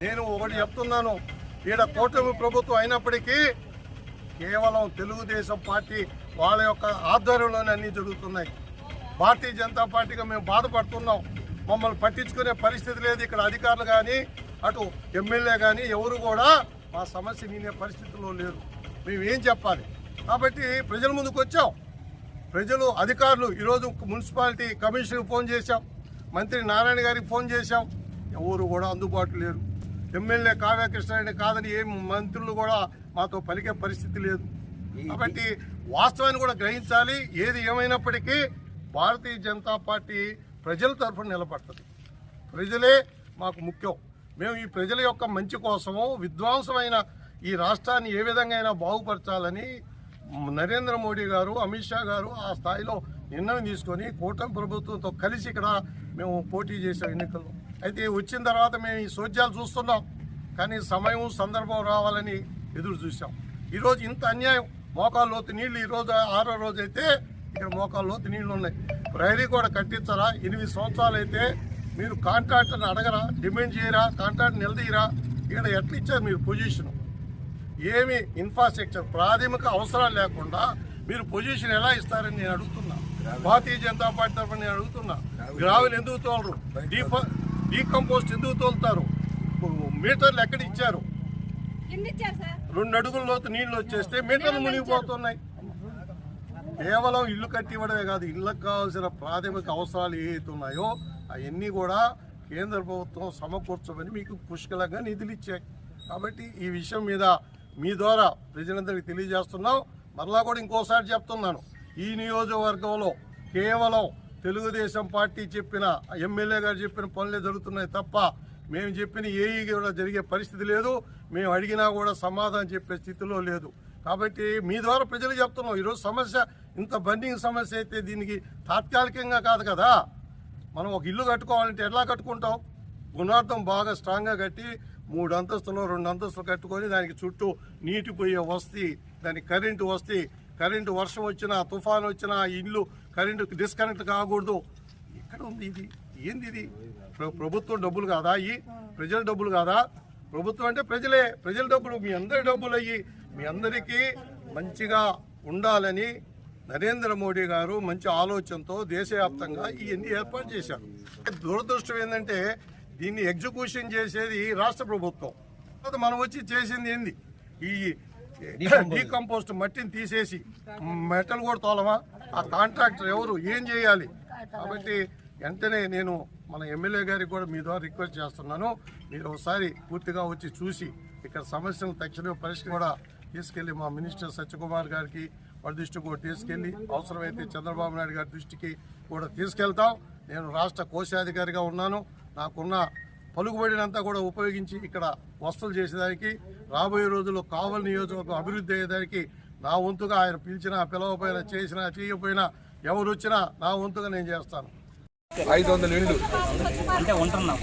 నేను ఒకటి చెప్తున్నాను. ఈడ కూటమి ప్రభుత్వం అయినప్పటికీ కేవలం తెలుగుదేశం పార్టీ వాళ్ళ యొక్క ఆధ్వర్యంలోనే అన్నీ జరుగుతున్నాయి. భారతీయ జనతా పార్టీగా మేము బాధపడుతున్నాం. మమ్మల్ని పట్టించుకునే పరిస్థితి లేదు. ఇక్కడ అధికారులు కానీ అటు ఎమ్మెల్యే కానీ ఎవరు కూడా మా సమస్య వినే పరిస్థితిలో లేరు మేము ఏం చెప్పాలి? కాబట్టి ప్రజల ముందుకు వచ్చాం. ప్రజలు అధికారులు ఈరోజు మున్సిపాలిటీ కమిషనర్కి ఫోన్ చేశాం. మంత్రి నారాయణ గారికి ఫోన్ చేశాం. ఎవరు కూడా అందుబాటులో లేరు. ఎమ్మెల్యే కావ్య కృష్ణారెడ్డి కాదని ఏ మంత్రులు కూడా మాతో పలికే పరిస్థితి లేదు. కాబట్టి వాస్తవాన్ని కూడా గ్రహించాలి. ఏది ఏమైనప్పటికీ భారతీయ జనతా పార్టీ ప్రజల తరఫున నిలబడుతుంది. ప్రజలే మాకు ముఖ్యం. మేము ఈ ప్రజల యొక్క మంచి కోసము విధ్వంసమైన ఈ రాష్ట్రాన్ని ఏ విధంగా అయినా బాగుపరచాలని నరేంద్ర మోడీ గారు అమిత్ షా గారు ఆ స్థాయిలో నిర్ణయం తీసుకొని కూటమి ప్రభుత్వంతో కలిసి ఇక్కడ మేము పోటీ చేసాం ఎన్నికల్లో. అయితే వచ్చిన తర్వాత మేము ఈ సోద్యాలు చూస్తున్నాం. కానీ సమయం సందర్భం రావాలని ఎదురు చూసాం ఈరోజు ఇంత అన్యాయం. మోకాలు లోతు నీళ్ళు ఈరోజు ఆరో రోజు అయితే ఇక్కడ మోకాలు లోతు నీళ్ళు ఉన్నాయి. ప్రహరీ కూడా కట్టించరా ఎనిమిది సంవత్సరాలు అయితే మీరు కాంట్రాక్టర్ని అడగరా డిమాండ్ చేయరా కాంట్రాక్ట్ నిలదీయరా? ఇక్కడ ఎట్లా ఇచ్చారు మీరు పొజిషన్? ఏమి ఇన్ఫ్రాస్ట్రక్చర్ ప్రాథమిక అవసరాలు లేకుండా మీరు పొజిషన్ ఎలా ఇస్తారని నేను అడుగుతున్నా. భారతీయ జనతా పార్టీ తరఫున నేను అడుగుతున్నా. గ్రావెల్ ఎందుకు తోలరు? డీఫ డీకంపోస్ట్ ఎందుకు తోలుతారు? మీటర్లు ఎక్కడ ఇచ్చారు? రెండు అడుగుల లోతు నీళ్ళు వచ్చేస్తే మీటర్లు మునిగిపోతున్నాయి. కేవలం ఇల్లు కట్టి ఇవ్వడమే కాదు ఇళ్ళకి కావాల్సిన ప్రాథమిక అవసరాలు ఏవైతే ఉన్నాయో అవన్నీ కూడా కేంద్ర ప్రభుత్వం సమకూర్చమని మీకు పుష్కలంగా నిధులు ఇచ్చాయి. కాబట్టి ఈ విషయం మీద మీ ద్వారా ప్రజలందరికీ తెలియజేస్తున్నాం. మరలా కూడా ఇంకోసారి చెప్తున్నాను. ఈ నియోజకవర్గంలో కేవలం తెలుగుదేశం పార్టీ చెప్పిన ఎమ్మెల్యే గారు చెప్పిన పనులే జరుగుతున్నాయి తప్ప మేము చెప్పిన ఏఈ కూడా జరిగే పరిస్థితి లేదు. మేము అడిగినా కూడా సమాధానం చెప్పే స్థితిలో లేదు. కాబట్టి మీ ద్వారా ప్రజలు చెప్తున్నాం. ఈరోజు సమస్య ఇంత బండింగ్ సమస్య అయితే దీనికి తాత్కాలికంగా కాదు కదా. మనం ఒక ఇల్లు కట్టుకోవాలంటే ఎలా కట్టుకుంటాం? గుణార్థం బాగా స్ట్రాంగ్గా కట్టి మూడు అంతస్తులు రెండు అంతస్తులు కట్టుకొని దానికి చుట్టూ నీటి పోయే వస్తీ దానికి కరెంటు వస్తే కరెంటు వర్షం వచ్చినా తుఫాన్ వచ్చినా ఇల్లు కరెంటు డిస్కనెక్ట్ కాకూడదు. ఎక్కడ ఉంది ఇది? ఏంది ఇది? ప్రభుత్వం డబ్బులు కాదా ఈ? ప్రజల డబ్బులు కాదా? ప్రభుత్వం అంటే ప్రజలే. ప్రజల డబ్బులు మీ అందరి డబ్బులు అయ్యి మీ అందరికీ మంచిగా ఉండాలని నరేంద్ర మోడీ గారు మంచి ఆలోచనతో దేశవ్యాప్తంగా ఇవన్నీ ఏర్పాటు చేశారు. దురదృష్టం ఏంటంటే దీన్ని ఎగ్జిక్యూషన్ చేసేది రాష్ట్ర ప్రభుత్వం. తర్వాత మనం వచ్చి చేసింది ఏంది? ఈ డీకంపోస్ట్ మట్టిని తీసేసి మెటల్ కూడా తోలమా? ఆ కాంట్రాక్టర్ ఎవరు? ఏం చేయాలి? కాబట్టి వెంటనే నేను మన ఎమ్మెల్యే గారికి కూడా మీ ద్వారా రిక్వెస్ట్ చేస్తున్నాను. మీరు ఒకసారి పూర్తిగా వచ్చి చూసి ఇక్కడ సమస్యలు తక్షణమే పరిష్కారం కూడా తీసుకెళ్ళి మా మినిస్టర్ సత్యకుమార్ గారికి వారి దృష్టికి కూడా తీసుకెళ్ళి అవసరమైతే చంద్రబాబు నాయుడు గారి దృష్టికి కూడా తీసుకెళ్తాం. నేను రాష్ట్ర కోశాధికారిగా ఉన్నాను. నాకున్న పలుకుబడినంతా కూడా ఉపయోగించి ఇక్కడ వసతులు చేసేదానికి రాబోయే రోజుల్లో కావలి నియోజకవర్గం అభివృద్ధి అయ్యేదానికి నా వంతుగా ఆయన పిలిచినా పిలవపోయినా చేసినా చేయకపోయినా ఎవరు వచ్చినా నా వంతుగా నేను చేస్తాను. ఐదు వందల ఇళ్ళు అంటే ఉంటున్నాం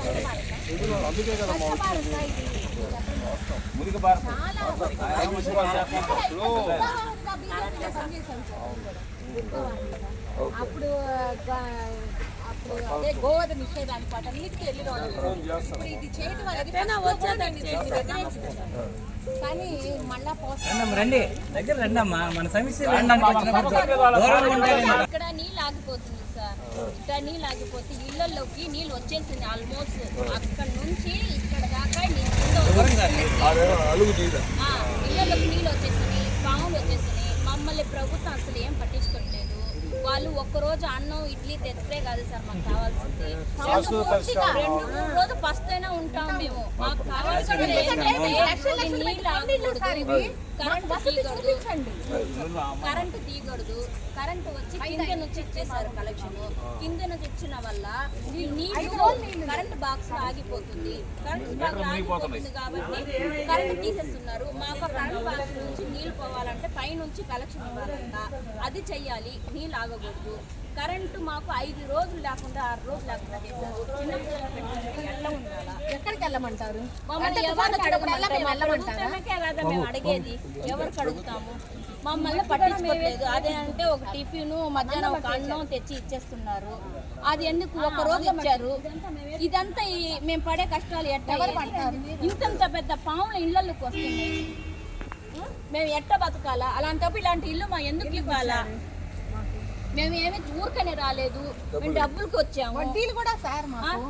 అప్పుడు గ- అప్పుడు నిషేధానికి ఇప్పుడు ఇది చేయడం అనేది కానీ మళ్ళా పోస్ట్ రండి. దగ్గర రండి అమ్మా మన సమస్య ఇక్కడ నీళ్ళు ఆగిపోతుంది సార్ ఇక్కడ నీళ్ళు ఆగిపోతే ఇళ్ళలోకి నీళ్ళు వచ్చేసింది ఆల్మోస్ట్ అక్కడ నుంచి ఇక్కడ దాకా నీళ్ళు ఆ, ఇళ్ళలోకి నీళ్ళు వచ్చేసినాయి పాములు వచ్చేసినాయి. మమ్మల్ని ప్రభుత్వం అసలు ఏం పట్టించుకోవట్లేదు వాళ్ళు ఒక్కరోజు అన్నం ఇడ్లీ తెస్తే కాదు సార్ మాకు కావాల్సింది. రెండు మూడు రోజులు పస్తైనా ఉంటాం మేము. మాకు కావాల్సింది కరెంట్ తీయకూడదు కరెంటు వచ్చి కింద నుంచి ఇచ్చేసారు కలెక్షన్. కింద నుంచి ఇచ్చిన వల్ల నీళ్ళు కరెంట్ బాక్స్ ఆగిపోతుంది. కరెంట్ బాక్స్ ఆగిపోతుంది కాబట్టి కరెంట్ తీసేస్తున్నారు. మాకు కరెంట్ బాక్స్ నుంచి నీళ్ళు పోవాలంటే పై నుంచి కలెక్షన్ ఇవ్వాలంట. అది చెయ్యాలి. నీళ్ళు తాగకూడదు. కరెంటు మాకు ఐదు రోజులు లేకుండా ఆరు రోజులు లేకుండా చేశారు చిన్న పిల్లలు పెట్టుకుంటే ఎట్లా ఉండాలా? ఎక్కడికి వెళ్ళమంటారు? మమ్మల్ని ఎవరు కదా మేము అడిగేది? ఎవరికి అడుగుతాము? మమ్మల్ని పట్టించుకోలేదు అదే అంటే ఒక టిఫిన్ మధ్యాహ్నం ఒక అన్నం తెచ్చి ఇచ్చేస్తున్నారు. అది ఎందుకు ఒక రోజు ఇచ్చారు? ఇదంతా ఈ- మేము పడే కష్టాలు ఎట్ట ఇంతంత పెద్ద పాముల ఇళ్ళకి వస్తుంది మేము ఎట్ట బతకాలా? అలాంటప్పుడు ఇలాంటి ఇల్లు మా ఎందుకు ఇవ్వాలా? మేము ఏమి ఊరికనే రాలేదు. మేము డబ్బులకి వచ్చాము. వడ్డీలు కూడా సార్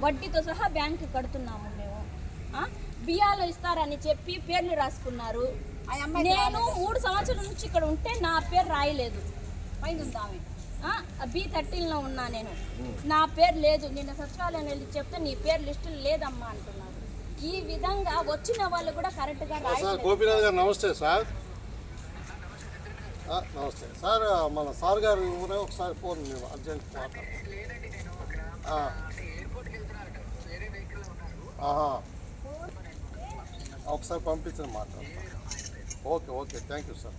వడ్డీతో సహా బ్యాంకు కడుతున్నాము మేము. ఆ, బియ్యాలు ఇస్తారని చెప్పి పేర్లు రాసుకున్నారు. ఆ అమ్మాయి నేను మూడు సంవత్సరాల నుంచి ఇక్కడ ఉంటే నా పేరు రాయలేదు. పైన ఉంది ఆమె. ఆ, బి థర్టీన్లో ఉన్నా నేను. నా పేరు లేదు. నిన్న సచివాలయం వెళ్ళి చెప్తే నీ పేరు లిస్టులు లేదమ్మా అంటున్నారు. ఈ విధంగా వచ్చిన వాళ్ళు కూడా కరెక్ట్గా సార్ రాయలేదు. గోపీనాథ్ గారు నమస్తే సార్. నమస్తే. సార్ మన సార్ గారు ఊరే ఒకసారి ఫోన్ మేము అర్జెంట్ ఒకసారి పంపించండి మాట okay okay. Thank you sir.